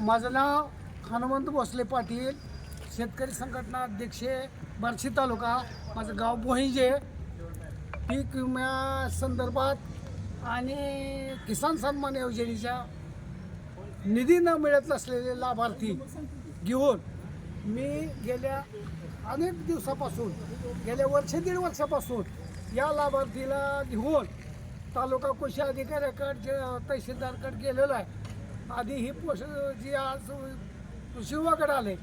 माझं नाव हनुमंत भोसले पाटील. शेतकरी संघटना अध्यक्ष बार्शी तालुका. माझं गाव बोहिजे पीक विम्या संदर्भात आणि किसान सन्मान योजनेच्या निधी न मिळत असलेले लाभार्थी घेऊन मी गेल्या अनेक दिवसापासून गेल्या वर्ष दीड वर्षापासून या लाभार्थीला घेऊन तालुका कृषी अधिकाऱ्याकडे तहसीलदारकडे गेलेलो आहे. आधी ही पोष जी आज कृषी आले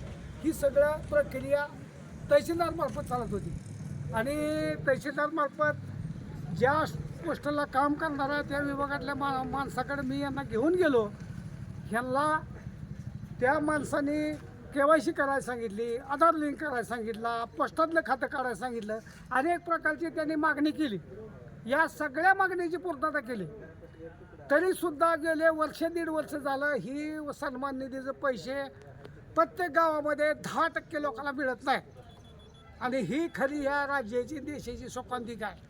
ही सगळ्या प्रक्रिया तहसीलदारमार्फत चालत होती. आणि तहसीलदारमार्फत ज्या पोस्टला काम करणाऱ्या त्या विभागातल्या मा माणसाकडे मी यांना घेऊन गेलो. ह्यांना त्या माणसाने के वाय सी करायला सांगितली आधार लिंक करायला सांगितला पोस्टातलं खातं काढायला सांगितलं अनेक प्रकारची त्यांनी मागणी केली. या सगळ्या मागणीची पूर्तता केली. तरीसुद्धा गेले वर्ष दीड वर्ष झालं ही सन्मान निधीचे पैसे प्रत्येक गावामध्ये दहा टक्के लोकांना मिळत नाही आणि ही खरी ह्या राज्याची देशाची शोकांतिका आहे.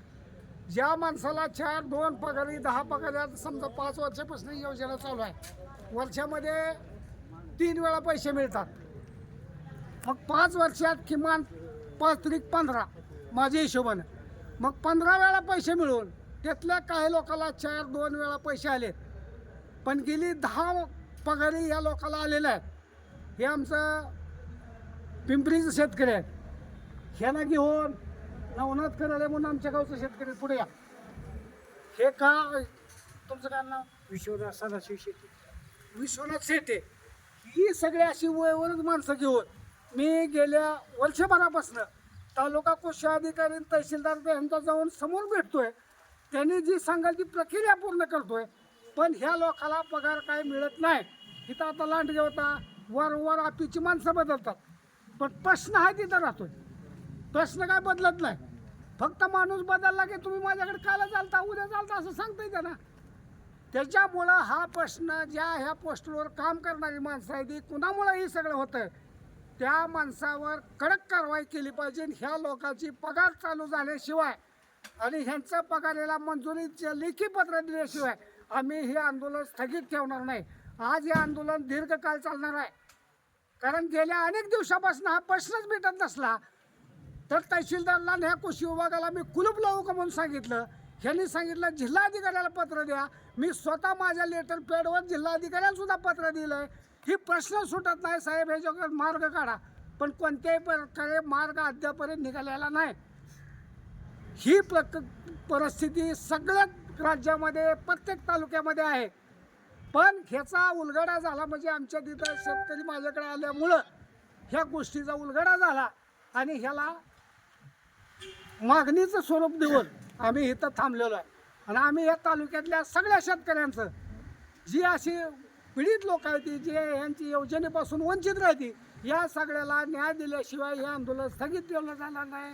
ज्या माणसाला चार दोन पगारी दहा पगार समजा पाच वर्षापासून योजना चालू आहे वर्षामध्ये तीन वेळा पैसे मिळतात. मग पाच वर्षात किमान पाच त्रिक पंधरा माझ्या हिशोबानं. मग पंधरा वेळा पैसे मिळून त्यातल्या काही लोकांना चार दोन वेळा पैसे आले. पण गेली दहा पगारी या लोकांना आलेल्या आहेत. हे आमचं पिंपरीचं शेतकरी आहेत. ह्यांना घेऊन नवनाथ करायला म्हणून आमच्या गावचं शेतकरी पुढे या. हे का? तुमचं काय नाव? विश्वनाथ सदाशिव शेट्टी. विश्वनाथ शेटे ही सगळी अशी वयवरच माणसं घेऊन मी गेल्या वर्षभरापासून तालुका कृषी अधिकारी तहसीलदार यांचा जाऊन समोर भेटतोय. त्यांनी जी सांगाल ती प्रक्रिया पूर्ण करतोय. पण ह्या लोकाला पगार काय मिळत नाही. इथं आता लांडगे होता वर आपीची माणसं बदलतात. पण प्रश्न हा तिथं राहतोय. प्रश्न काय बदलत नाही. फक्त माणूस बदलला की तुम्ही माझ्याकडे काला चालता उद्या चालता असं सांगता येतं ना त्याच्यामुळं हा प्रश्न ज्या ह्या पोस्टवर काम करणारी माणसं आहे ती कुणामुळं हे सगळं होतं त्या माणसावर कडक कारवाई केली पाहिजे ह्या लोकांची पगार चालू झाल्याशिवाय आणि ह्यांच्या पगारेला मंजुरीचे लेखी पत्र दिल्याशिवाय आम्ही हे आंदोलन स्थगित ठेवणार नाही. आज हे आंदोलन दीर्घकाळ चालणार आहे. कारण गेल्या अनेक दिवसापासून हा प्रश्नच मिटत नसला. तर तहसीलदारला ह्या कृषी विभागाला मी कुलूप लावू का म्हणून सांगितलं? ह्यांनी सांगितलं जिल्हाधिकाऱ्याला पत्र द्या. मी स्वतः माझ्या लेटर पॅडवर जिल्हाधिकाऱ्याला सुद्धा पत्र दिलं ही प्रश्न सुटत नाही साहेब. ह्याच्याकडे मार्ग काढा. पण कोणत्याही प्रकारे मार्ग अद्यापर्यंत निघालेला नाही. ही प्रक परिस्थिती सगळ्याच राज्यामध्ये प्रत्येक तालुक्यामध्ये आहे. पण ह्याचा उलगडा झाला म्हणजे आमच्या तिथं शेतकरी माझ्याकडे आल्यामुळं ह्या गोष्टीचा उलगडा झाला आणि ह्याला मागणीचं स्वरूप देऊन आम्ही इथं थांबलेलो आहे. आणि आम्ही या तालुक्यातल्या सगळ्या शेतकऱ्यांचं जी अशी पीडित लोक आहेत ती जे यांची योजनेपासून वंचित राहते या सगळ्याला न्याय दिल्याशिवाय हे आंदोलन स्थगित ठेवलं जाणार नाही.